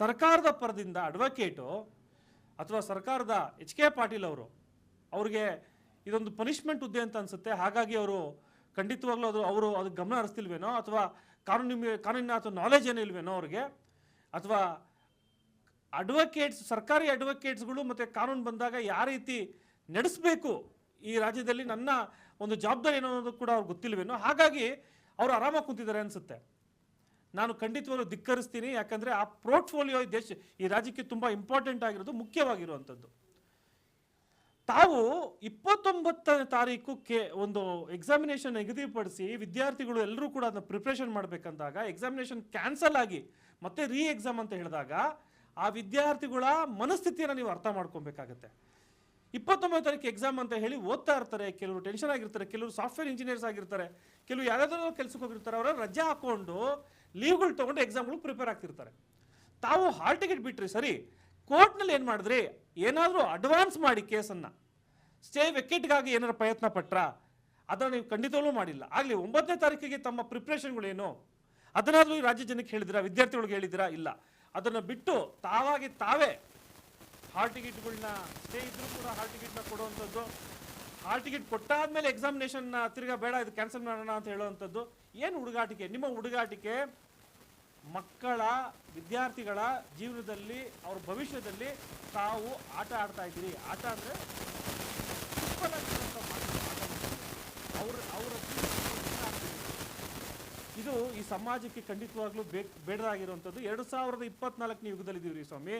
ಸರ್ಕಾರದ ಪರದಿಂದ ಅಡ್ವೊಕೇಟು ಅಥವಾ ಸರ್ಕಾರದ ಎಚ್ ಕೆ ಪಾಟೀಲ್ ಅವರು, ಅವ್ರಿಗೆ ಇದೊಂದು ಪನಿಷ್ಮೆಂಟ್ ಹುದ್ದೆ ಅಂತ ಅನ್ಸುತ್ತೆ. ಹಾಗಾಗಿ ಅವರು ಖಂಡಿತವಾಗ್ಲೂ ಅದು ಅವರು ಅದಕ್ಕೆ ಗಮನ ಹರಿಸ್ತಿಲ್ವೇನೋ ಅಥವಾ ಕಾನೂನು ಕಾನೂನಿನ ಅಥವಾ ನಾಲೆಜ್ ಏನೂ ಇಲ್ವೇನೋ ಅವ್ರಿಗೆ, ಅಥವಾ ಅಡ್ವೊಕೇಟ್ಸ್ ಸರ್ಕಾರಿ ಅಡ್ವೊಕೇಟ್ಸ್ಗಳು ಮತ್ತು ಕಾನೂನು ಬಂದಾಗ ಯಾವ ರೀತಿ ನಡೆಸಬೇಕು ಈ ರಾಜ್ಯದಲ್ಲಿ ನನ್ನ ಒಂದು ಜವಾಬ್ದಾರಿ ಏನೋ ಅನ್ನೋದು ಕೂಡ ಅವ್ರಿಗೆ ಗೊತ್ತಿಲ್ವೇನೋ, ಹಾಗಾಗಿ ಅವರು ಆರಾಮಾಗಿ ಕೂತಿದ್ದಾರೆ ಅನಿಸುತ್ತೆ. ನಾನು ಖಂಡಿತವಾಗ್ಲೂ ಧಿಕ್ಕರಿಸ್ತೀನಿ. ಯಾಕಂದರೆ ಆ ಪೋರ್ಟ್ಫೋಲಿಯೋ ದೇಶ, ಈ ರಾಜ್ಯಕ್ಕೆ ತುಂಬ ಇಂಪಾರ್ಟೆಂಟ್ ಆಗಿರೋದು, ಮುಖ್ಯವಾಗಿರುವಂಥದ್ದು. ತಾವು ಇಪ್ಪತ್ತೊಂಬತ್ತನೇ ತಾರೀಕು ಕೆ, ಒಂದು ಎಕ್ಸಾಮಿನೇಷನ್ ನಿಗದಿಪಡಿಸಿ ವಿದ್ಯಾರ್ಥಿಗಳು ಎಲ್ಲರೂ ಕೂಡ ಅದನ್ನ ಪ್ರಿಪ್ರೇಷನ್ ಮಾಡಬೇಕಂದಾಗ ಎಕ್ಸಾಮಿನೇಷನ್ ಕ್ಯಾನ್ಸಲ್ ಆಗಿ ಮತ್ತೆ ರೀ ಎಕ್ಸಾಮ್ ಅಂತ ಹೇಳಿದಾಗ, ಆ ವಿದ್ಯಾರ್ಥಿಗಳ ಮನಸ್ಥಿತಿಯನ್ನು ನೀವು ಅರ್ಥ ಮಾಡ್ಕೊಬೇಕಾಗತ್ತೆ. ಇಪ್ಪತ್ತೊಂಬತ್ತು ತಾರೀಕು ಎಕ್ಸಾಮ್ ಅಂತ ಹೇಳಿ ಓದ್ತಾ ಇರ್ತಾರೆ. ಕೆಲವರು ಟೆನ್ಷನ್ ಆಗಿರ್ತಾರೆ, ಕೆಲವರು ಸಾಫ್ಟ್ವೇರ್ ಇಂಜಿನಿಯರ್ಸ್ ಆಗಿರ್ತಾರೆ. ಕೆಲವು ಯಾರಾದರೂ ಕೆಲಸಕ್ಕೆ ಹೋಗಿರ್ತಾರೆ ಅವರ ರಜೆ ಹಾಕೊಂಡು ಲೀವ್ಗಳು ತೊಗೊಂಡು ಎಕ್ಸಾಮ್ಗಳು ಪ್ರಿಪೇರ್ ಆಗ್ತಿರ್ತಾರೆ. ತಾವು ಹಾಲ್ ಟಿಕೆಟ್ ಬಿಟ್ರಿ ಸರಿ ಕೋರ್ಟ್ನಲ್ಲಿ ಏನು ಮಾಡಿದ್ರಿ? ಏನಾದರೂ ಅಡ್ವಾನ್ಸ್ ಮಾಡಿ ಕೇಸನ್ನು. ಸ್ಟೇ ವೆಕೆಟ್ಗಾಗಿ ಏನಾರು ಪ್ರಯತ್ನ ಪಟ್ರಾ? ಅದನ್ನು ನೀವು ಖಂಡಿತವೂ ಮಾಡಿಲ್ಲ. ಆಗಲಿ, ಒಂಬತ್ತನೇ ತಾರೀಕಿಗೆ ತಮ್ಮ ಪ್ರಿಪ್ರೇಷನ್ಗಳೇನು ಅದನ್ನಾದರೂ ರಾಜ್ಯ ಜನಕ್ಕೆ ಹೇಳಿದಿರಾ? ವಿದ್ಯಾರ್ಥಿಗಳಿಗೆ ಹೇಳಿದಿರಾ? ಇಲ್ಲ. ಅದನ್ನು ಬಿಟ್ಟು ತಾವಾಗಿ ತಾವೇ ಹಾಲ್ ಟಿಕೆಟ್ಗಳನ್ನ ಸ್ಟೇ ಇದ್ರೂ ಕೂಡ ಹಾಲ್ ಟಿಕೆಟ್ನ ಕೊಡುವಂಥದ್ದು. ಹಾಲ್ ಟಿಕೆಟ್ ಕೊಟ್ಟಾದ್ಮೇಲೆ ಎಕ್ಸಾಮಿನೇಷನ್ ತಿರ್ಗಾ ಬೇಡ, ಇದು ಕ್ಯಾನ್ಸಲ್ ಮಾಡೋಣ ಅಂತ ಹೇಳುವಂಥದ್ದು ಏನು ಹುಡುಗಾಟಿಕೆ? ನಿಮ್ಮ ಹುಡುಗಾಟಿಕೆ ಮಕ್ಕಳ, ವಿದ್ಯಾರ್ಥಿಗಳ ಜೀವನದಲ್ಲಿ, ಅವ್ರ ಭವಿಷ್ಯದಲ್ಲಿ ತಾವು ಆಟ ಆಡ್ತಾ ಇದ್ದೀರಿ. ಆಟ ಅಂದರೆ ಅವ್ರ, ಅವರ ಇದು ಈ ಸಮಾಜಕ್ಕೆ ಖಂಡಿತವಾಗ್ಲೂ ಬೇಕು, ಬೇಡದಾಗಿರುವಂಥದ್ದು. ಎರಡು ಸಾವಿರದ ಇಪ್ಪತ್ನಾಲ್ಕನೇ ಯುಗದಲ್ಲಿದ್ದೀವಿ ಸ್ವಾಮಿ.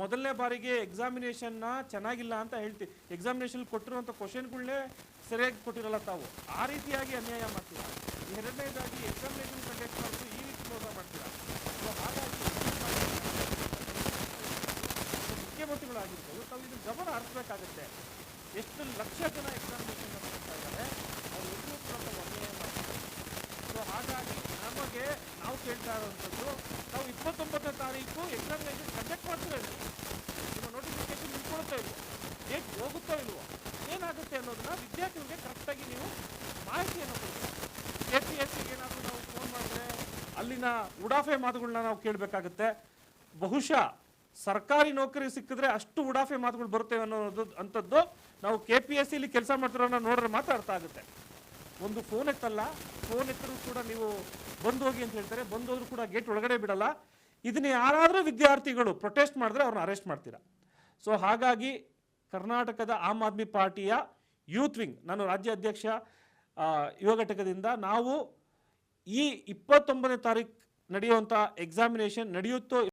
ಮೊದಲನೇ ಬಾರಿಗೆ ಎಕ್ಸಾಮಿನೇಷನ್ನ ಚೆನ್ನಾಗಿಲ್ಲ ಅಂತ ಹೇಳ್ತೀವಿ ಎಕ್ಸಾಮಿನೇಷನ್ ಕೊಟ್ಟಿರುವಂಥ ಕ್ವಶನ್ಗಳನ್ನೇ ಸರಿಯಾಗಿ ಕೊಟ್ಟಿರಲ್ಲ ತಾವು. ಆ ರೀತಿಯಾಗಿ ಅನ್ಯಾಯ ಮಾಡ್ತೀರಾ? ಎರಡನೇದಾಗಿ ಎಕ್ಸಾಮಿನೇಷನ್ ಕಂಡಕ್ಟ್ ಮಾಡಿದ್ರು ಈ ರೀತಿ ಮೋಸ ಮಾಡ್ತೀರಾ? ಸೊ ಹಾಗಾಗಿ ಮುಖ್ಯಮಂತ್ರಿಗಳಾಗಿರ್ಬೋದು, ತಾವು ಇದನ್ನು ಗಮನ ಹರಿಸ್ಬೇಕಾಗತ್ತೆ. ಎಷ್ಟು ಲಕ್ಷ ಜನ ಎಕ್ಸಾಮಿನೇಷನ್ ಮಾಡ್ತಾ ಇದ್ದಾರೆ, ಅವ್ರು ಎಲ್ಲರೂ ಕೂಡ ತಾವು ಅನ್ಯಾಯ ಮಾಡ್ತಾರೆ. ಸೊ ಹಾಗಾಗಿ ನಮಗೆ ನಾವು ಕೇಳ್ತಾ ಇರೋವಂಥದ್ದು, ನಾವು ಇಪ್ಪತ್ತೊಂಬತ್ತನೇ ತಾರೀಕು ಎಕ್ಸಾಮಿನೇಷನ್ ಕಂಡಕ್ಟ್ ಮಾಡ್ತೀರಾ ಇಲ್ವೋ? ನಿಮ್ಮ ನೋಟಿಫಿಕೇಶನ್ ನಿಂತ್ಕೊಳ್ತಾ ಇಲ್ವೋ ಡೇಟ್ ಹೋಗುತ್ತೋ ಇಲ್ವೋ ಏನಾಗುತ್ತೆ ಅನ್ನೋದನ್ನ ವಿದ್ಯಾರ್ಥಿಗಳಿಗೆ ಕರೆಕ್ಟಾಗಿ ನೀವು ಮಾಹಿತಿಯನ್ನು ಕೊಡಬೇಕು ಕೆ ಪಿ ಎಸ್ ಸಿಗೆ ಏನಾದರೂ ನಾವು ಫೋನ್ ಮಾಡಿದ್ರೆ ಅಲ್ಲಿನ ಉಡಾಫೆ ಮಾತುಗಳನ್ನ ನಾವು ಕೇಳಬೇಕಾಗುತ್ತೆ. ಬಹುಶಃ ಸರ್ಕಾರಿ ನೌಕರಿ ಸಿಕ್ಕಿದ್ರೆ ಅಷ್ಟು ಉಡಾಫೆ ಮಾತುಗಳು ಬರುತ್ತೆ ಅನ್ನೋದು ಅಂಥದ್ದು ನಾವು ಕೆ ಪಿ ಎಸ್ ಸಿಲಿ ಕೆಲಸ ಮಾಡ್ತಿರೋನ್ನ ನೋಡಿದ್ರೆ ಮಾತ್ರ ಅರ್ಥ ಆಗುತ್ತೆ. ಒಂದು ಫೋನ್ ಎತ್ತಲ್ಲ ಫೋನ್ ಎತ್ತರೂ ಕೂಡ ನೀವು ಬಂದು ಹೋಗಿ ಅಂತ ಹೇಳ್ತಾರೆ. ಬಂದು ಹೋದ್ರೂ ಕೂಡ ಗೇಟ್ ಒಳಗಡೆ ಬಿಡಲ್ಲ. ಇದನ್ನ ಯಾರಾದರೂ ವಿದ್ಯಾರ್ಥಿಗಳು ಪ್ರೊಟೆಸ್ಟ್ ಮಾಡಿದ್ರೆ ಅವ್ರನ್ನ ಅರೆಸ್ಟ್ ಮಾಡ್ತೀರಾ. ಸೊ ಹಾಗಾಗಿ ಕರ್ನಾಟಕದ ಆಮ್ ಆದ್ಮಿ ಪಾರ್ಟಿಯ ಯೂತ್ ವಿಂಗ್, ನಾನು ರಾಜ್ಯ ಅಧ್ಯಕ್ಷ ಯುವ ಘಟಕದಿಂದ ನಾವು ಈ ಇಪ್ಪತ್ತೊಂಬತ್ತನೇ ತಾರೀಕು ನಡೆಯುವಂಥ ಎಕ್ಸಾಮಿನೇಷನ್ ನಡೆಯುತ್ತೋ